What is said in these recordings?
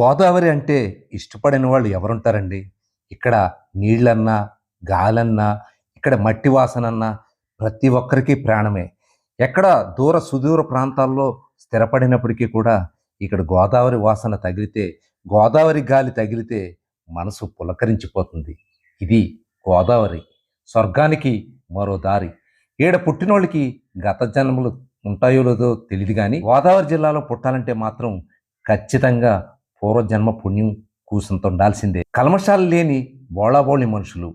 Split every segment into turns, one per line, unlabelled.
గోదావరి అంటే ఇష్టపడని వాళ్ళు ఎవరుంటారండి? ఇక్కడ నీళ్ళన్నా గాలన్నా ఇక్కడ మట్టి వాసనన్నా ప్రతి ఒక్కరికి ప్రాణమే. ఎక్కడ దూర సుదూర ప్రాంతాల్లో స్థిరపడినప్పటికీ కూడా ఇక్కడ గోదావరి వాసన తగిలితే గోదావరి గాలి తగిలితే మనసు పులకరించిపోతుంది. ఇది గోదావరి. స్వర్గానికి మరో దారి. ఈడ పుట్టినోళ్ళకి గత జన్మలు ఉంటాయో లేదో తెలియదు కానీ గోదావరి జిల్లాలో పుట్టాలంటే మాత్రం ఖచ్చితంగా పూర్వజన్మ పుణ్యం కూసంత ఉండాల్సిందే కల్మషాలు లేని బోళాబోళి మనుషులు.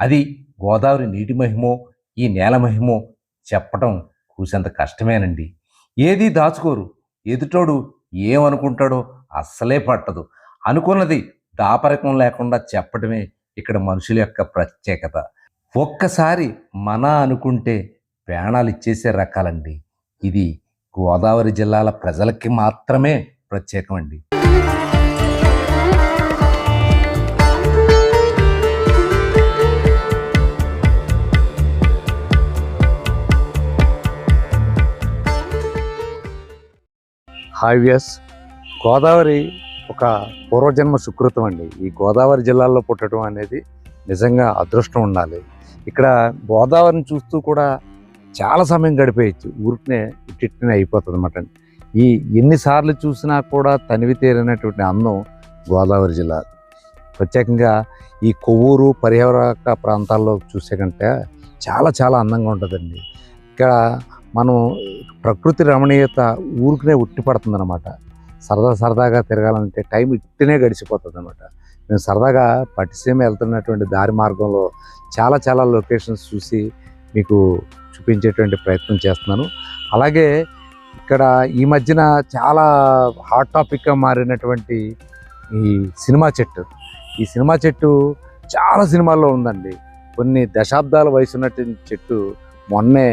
అది గోదావరి నీటి మహిమో ఈ నేల మహిమో చెప్పటం కూసంత కష్టమేనండి. ఏదీ దాచుకోరు. ఎదుటోడు ఏమనుకుంటాడో అస్సలే పట్టదు. అనుకున్నది దాపరికం లేకుండా చెప్పడమే ఇక్కడ మనుషుల యొక్క ప్రత్యేకత. ఒక్కసారి మన అనుకుంటే ప్రాణాలు ఇచ్చేసే రకాలండి. ఇది గోదావరి జిల్లాల ప్రజలకి మాత్రమే ప్రత్యేకం
హావియస్. గోదావరి ఒక పూర్వజన్మ సుకృతం అండి. ఈ గోదావరి జిల్లాలో పుట్టడం అనేది నిజంగా అదృష్టం ఉండాలి. ఇక్కడ గోదావరిని చూస్తూ కూడా చాలా సమయం గడిపేయచ్చు. ఊరికనే ఇట్టినే అయిపోతుంది అనమాట ఈ ఎన్నిసార్లు చూసినా కూడా తనివి తీరినటువంటి అందం గోదావరి జిల్లా. ప్రత్యేకంగా ఈ కొవ్వూరు పరిహారక ప్రాంతాల్లో చూసే కంటే చాలా చాలా అందంగా ఉంటుందండి. ఇక్కడ మనం ప్రకృతి రమణీయత ఊరికనే ఉట్టి పడుతుంది అనమాట సరదా సరదాగా తిరగాలంటే టైం ఇట్టినే గడిచిపోతుంది అనమాట మేము సరదాగా పట్టిసీమ వెళ్తున్నటువంటి దారి మార్గంలో చాలా చాలా లొకేషన్స్ చూసి మీకు చూపించేటువంటి ప్రయత్నం చేస్తున్నాను. అలాగే ఇక్కడ ఈ మధ్యన చాలా హాట్ టాపిక్గా మారినటువంటి ఈ సినిమా చెట్టు. ఈ సినిమా చెట్టు చాలా సినిమాల్లో ఉందండి. కొన్ని దశాబ్దాల వయసు ఉన్నటువంటి చెట్టు మొన్నే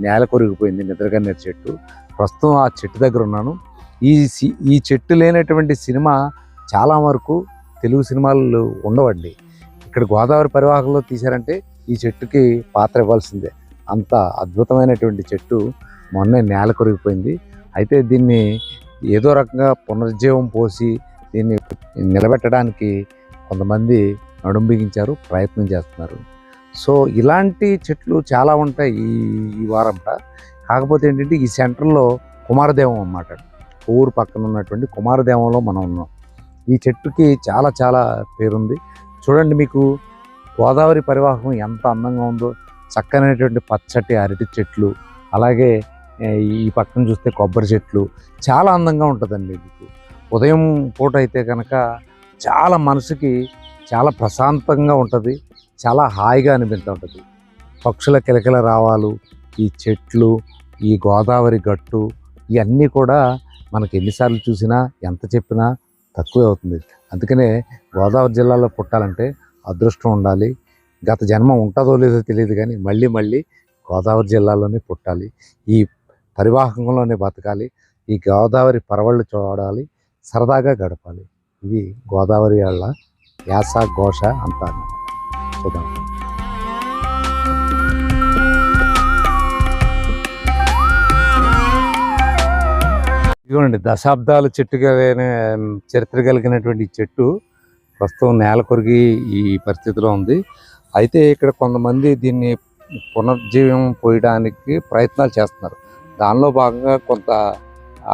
నేల కొరిగిపోయింది నిద్రగన్నేరు చెట్టు. ప్రస్తుతం ఆ చెట్టు దగ్గర ఉన్నాను. ఈ సి- ఈ చెట్టు లేనటువంటి సినిమా చాలా వరకు తెలుగు సినిమాలు ఉండవండి. ఇక్కడ గోదావరి పరివాహంలో తీశారంటే ఈ చెట్టుకి పాత్ర ఇవ్వాల్సిందే. అంత అద్భుతమైనటువంటి చెట్టు మొన్నే నేల కొరిగిపోయింది. అయితే దీన్ని ఏదో రకంగా పునరుజ్జీవం పోసి దీన్ని నిలబెట్టడానికి కొంతమంది నడుం బిగించారు ప్రయత్నం చేస్తున్నారు. సో ఇలాంటి చెట్లు చాలా ఉంటాయి ఈ ఈ వారంట. కాకపోతే ఏంటంటే ఈ సెంటర్లో కుమారదేవం అన్నమాట. ఊరు పక్కన ఉన్నటువంటి కుమారదేవంలో మనం ఉన్నాం. ఈ చెట్టుకి చాలా చాలా పేరుంది. చూడండి మీకు గోదావరి పరివాహం ఎంత అందంగా ఉందో. చక్కనైనటువంటి పచ్చటి అరటి చెట్లు అలాగే ఈ పక్కన చూస్తే కొబ్బరి చెట్లు. చాలా అందంగా ఉంటుందండి మీకు. ఉదయం పూట అయితే కనుక చాలా మనసుకి చాలా ప్రశాంతంగా ఉంటుంది. చాలా హాయిగా అనిపిస్తూ ఉంటుంది. పక్షుల కిలకిల రావాలు ఈ చెట్లు ఈ గోదావరి గట్టు ఇవన్నీ కూడా మనకి ఎన్నిసార్లు చూసినా ఎంత చెప్పినా తక్కువే అవుతుంది. అందుకనే గోదావరి జిల్లాలో పుట్టాలంటే అదృష్టం ఉండాలి. గత జన్మ ఉంటుందో లేదో తెలియదు కానీ మళ్ళీ మళ్ళీ గోదావరి జిల్లాలోనే పుట్టాలి. ఈ పరివాహకంలోనే బతకాలి. ఈ గోదావరి పరవళ్ళు చూడాలి. సరదాగా గడపాలి. ఇది గోదావరి వాళ్ళ యాస ఘోష అంతా చూద్దాం ఇదిగోండి దశాబ్దాల చెట్టుగా చరిత్ర కలిగినటువంటి చెట్టు ప్రస్తుతం నేల కొరిగి ఈ పరిస్థితిలో ఉంది. అయితే ఇక్కడ కొంతమంది దీన్ని పునర్జీవం పోయడానికి ప్రయత్నాలు చేస్తున్నారు. దానిలో భాగంగా కొంత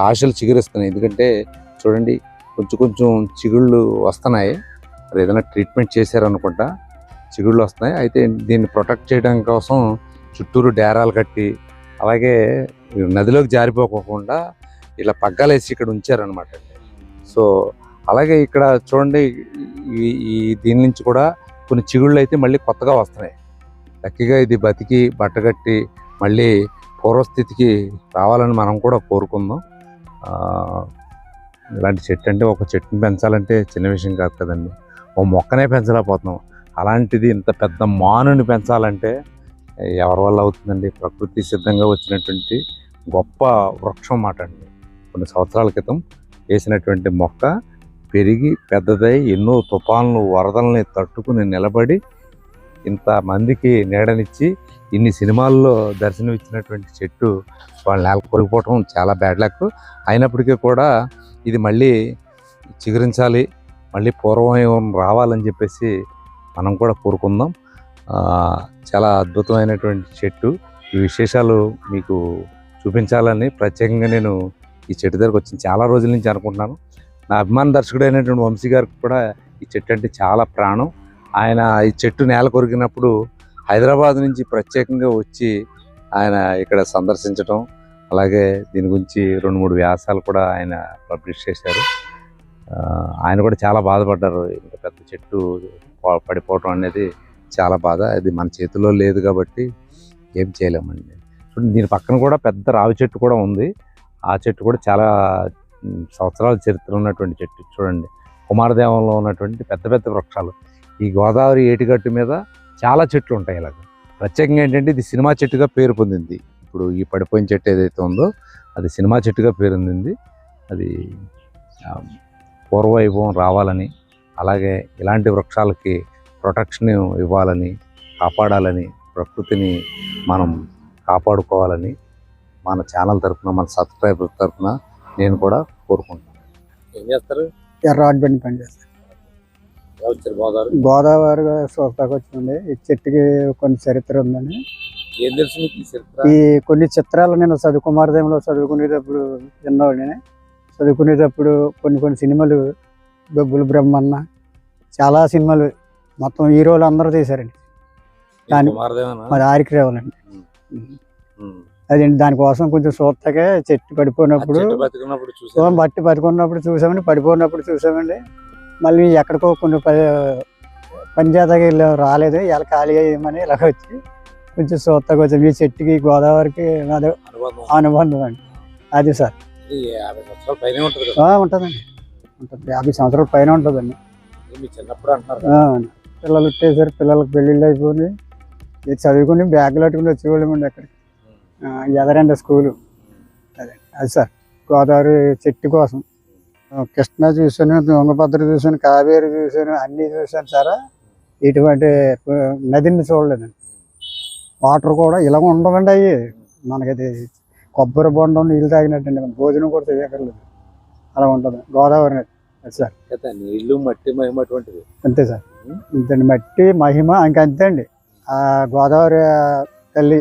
ఆశలు చిగురిస్తున్నాయి. ఎందుకంటే చూడండి కొంచెం కొంచెం చిగుళ్ళు వస్తున్నాయి. ఏదైనా ట్రీట్మెంట్ చేశారనుకుంటా. చిగుళ్ళు వస్తున్నాయి. అయితే దీన్ని ప్రొటెక్ట్ చేయడం కోసం చుట్టూరు డేరాలు కట్టి అలాగే నదిలోకి జారిపోకుండా ఇలా పగ్గాలు వేసి ఇక్కడ ఉంచారనమాట సో అలాగే ఇక్కడ చూడండి ఈ ఈ దీని నుంచి కూడా కొన్ని చిగుళ్ళు అయితే మళ్ళీ కొత్తగా వస్తున్నాయి. లక్కీగా ఇది బతికి బట్టగట్టి మళ్ళీ పూర్వస్థితికి రావాలని మనం కూడా కోరుకుందాం. ఇలాంటి చెట్టు అంటే ఒక చెట్టుని పెంచాలంటే చిన్న విషయం కాదు కదండి. ఓ మొక్కనే పెంచలేకపోతున్నాం. అలాంటిది ఇంత పెద్ద మానుని పెంచాలంటే ఎవరి వల్ల అవుతుందండి? ప్రకృతి సిద్ధంగా వచ్చినటువంటి గొప్ప వృక్షం మాట అండి. కొన్ని సంవత్సరాల క్రితం వేసినటువంటి మొక్క పెరిగి పెద్దదై ఎన్నో తుఫాన్లు వరదల్ని తట్టుకుని నిలబడి ఇంత మందికి నీడనిచ్చి ఇన్ని సినిమాల్లో దర్శనం ఇచ్చినటువంటి చెట్టు వాళ్ళు నేల కోల్పోవటం చాలా బ్యాడ్ లక్. అయినప్పటికీ కూడా ఇది మళ్ళీ చిగురించాలి మళ్ళీ పూర్వం రావాలని చెప్పేసి మనం కూడా కోరుకుందాం. చాలా అద్భుతమైనటువంటి చెట్టు. ఈ విశేషాలు మీకు చూపించాలని ప్రత్యేకంగా నేను ఈ చెట్టు దగ్గరకు వచ్చింది చాలా రోజుల నుంచి అనుకుంటున్నాను. నా అభిమాన దర్శకుడు అయినటువంటి వంశీ గారికి కూడా ఈ చెట్టు అంటే చాలా ప్రాణం. ఆయన ఈ చెట్టు నేల కొరికినప్పుడు హైదరాబాద్ నుంచి ప్రత్యేకంగా వచ్చి ఆయన ఇక్కడ సందర్శించడం అలాగే దీని గురించి రెండు మూడు వ్యాసాలు కూడా ఆయన పబ్లిష్ చేశారు. ఆయన కూడా చాలా బాధపడ్డారు. ఇంత పెద్ద చెట్టు పడిపోవటం అనేది చాలా బాధ. అది మన చేతిలో లేదు కాబట్టి ఏం చేయలేమండి. చూడండి దీని పక్కన కూడా పెద్ద రావి చెట్టు కూడా ఉంది. ఆ చెట్టు కూడా చాలా సంవత్సరాల చరిత్ర ఉన్నటువంటి చెట్టు. చూడండి కుమారదేవంలో ఉన్నటువంటి పెద్ద పెద్ద వృక్షాలు. ఈ గోదావరి ఏటిగట్టు మీద చాలా చెట్లు ఉంటాయి ఇలాగ. ప్రత్యేకంగా ఏంటంటే ఇది సినిమా చెట్టుగా పేరు పొందింది. ఇప్పుడు ఈ పడిపోయిన చెట్టు ఏదైతే ఉందో అది సినిమా చెట్టుగా పేరు పొందింది అది పూర్వవైభవం రావాలని అలాగే ఇలాంటి వృక్షాలకి ప్రొటెక్షన్ ఇవ్వాలని కాపాడాలని ప్రకృతిని మనం కాపాడుకోవాలని మన ఛానల్ తరఫున మన సబ్స్క్రైబర్ తరఫున నేను కూడా కోరుకుంటున్నాను. ఏం చేస్తారు?
ఎర్రాడ్ బండి పని చేస్తాను
వచ్చారు? గోదావరి?
గోదావరి చూస్తాకు వచ్చింది ఈ చెట్టుకి కొన్ని చరిత్ర ఉందని.
ఏం తెలుసు మీకు ఈ చరిత్ర?
ఈ కొన్ని చిత్రాలు నేను చదువు కుమారదేవంలో చదువుకునేటప్పుడు విన్నవాడిని. చదువుకునేటప్పుడు కొన్ని కొన్ని సినిమాలు బొబ్బులు బ్రహ్మన్న చాలా సినిమాలు మొత్తం హీరోలు అందరూ తీశారండి. దాని- మరి ఆరికి రావాలండి. అదండి దానికోసం కొంచెం చూస్తాకే చెట్టు పడిపోయినప్పుడు బట్టి పట్టుకున్నప్పుడు చూసామండి పడిపోయినప్పుడు చూసామండి. మళ్ళీ ఎక్కడికో కొన్ని ప- పని చేతకి వెళ్ళాం రాలేదు ఇలా ఖాళీగా ఏమని ఇలాగ వచ్చి కొంచెం చూస్తాకు వచ్చాం ఈ చెట్టుకి గోదావరికి అదే
అనుబంధం
అండి. అది సార్.
ఇది యాభై సంవత్సరాల పైన ఉంటుంది కదా.
ఆ, ఉంటుందండి. ఉంటుంది. యాభై సంవత్సరాల పైన ఉంటుందండి.
మీ చిన్నప్పుడు అంటున్నారు
పిల్లలు వచ్చేసరి పిల్లలకి పెళ్ళిళ్ళు అయిపోయి ఇది చదువుకుని బ్యాగులు పట్టుకుని వచ్చేవాళ్ళమండి అక్కడికి. ఆ, ఎదరండి స్కూలు అదే అది సార్ గోదావరి చెట్టు కోసం. ఆ, కృష్ణ చూశాను తుంగభద్ర చూశాను కావేరి చూశాను అన్నీ చూశాను సార్. ఇటువంటి ఆ, నదిని చూడలేదండి. వాటర్ కూడా ఇలా ఉండవండి అవి మనకది కొబ్బరి బొండం నీళ్ళు తాగినట్టండి భోజనం కూడా చేయక్కర్లేదు. అలా ఉంటుంది. గోదావరి నది. సార్.
నీళ్ళు మట్టి మహిమ అటువంటిది.
అంతే సార్. ఇంతండి మట్టి మహిమ ఇంకా అంతే అండి ఆ గోదావరి తల్లి.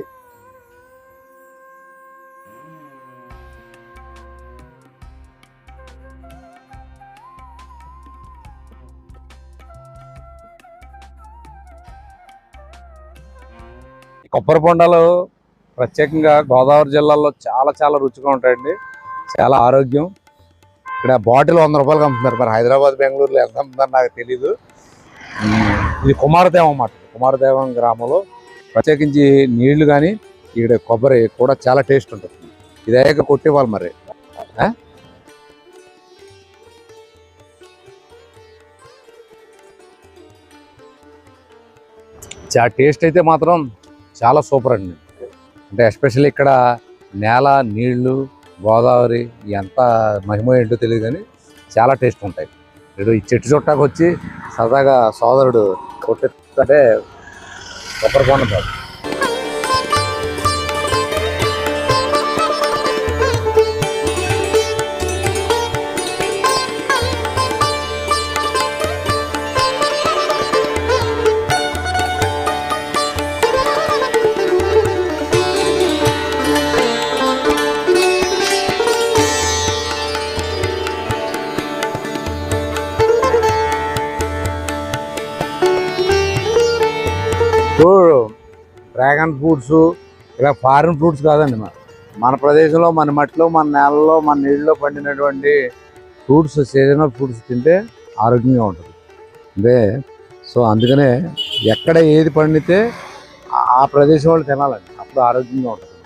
కొబ్బరి బొండాలు ప్రత్యేకంగా గోదావరి జిల్లాలో చాలా చాలా రుచిగా ఉంటాయండి. చాలా ఆరోగ్యం. ఇక్కడ బాటిల్ వంద రూపాయలకి అమ్ముతున్నారు. మరి హైదరాబాద్ బెంగళూరులో ఎంత అమ్ముతున్నారు నాకు తెలీదు. ఇది కుమారదేవం అన్నమాట. కుమారదేవం గ్రామంలో ప్రత్యేకించి నీళ్ళు కానీ ఇక్కడ కొబ్బరి కూడా చాలా టేస్ట్ ఉంటుంది. ఇది అయ్యాక కొట్టేవాళ్ళు మరి. చా టేస్ట్ అయితే మాత్రం చాలా సూపర్ అండి. అంటే ఎస్పెషల్లీ ఇక్కడ నేల నీళ్ళు గోదావరి ఎంత మహిమ ఏంటో తెలియదు కానీ చాలా టేస్ట్ ఉంటాయి. ఇప్పుడు ఈ చెట్టు చుట్టాకు వచ్చి సరదాగా సోదరుడు కొట్టిస్తుంటే కొబ్బరి కొండ డ్రాగన్ ఫ్రూట్స్ ఇలా ఫారిన్ ఫ్రూట్స్ కాదండి మన మన ప్రదేశంలో మన మట్టిలో మన నేలలో మన నీళ్ళలో పండినటువంటి ఫ్రూట్స్ సీజనల్ ఫ్రూట్స్ తింటే ఆరోగ్యంగా ఉంటుంది. అంటే సో అందుకనే ఎక్కడ ఏది పండితే ఆ- ఆ ప్రదేశం వాళ్ళు తినాలండి. అప్పుడు ఆరోగ్యంగా ఉంటుంది.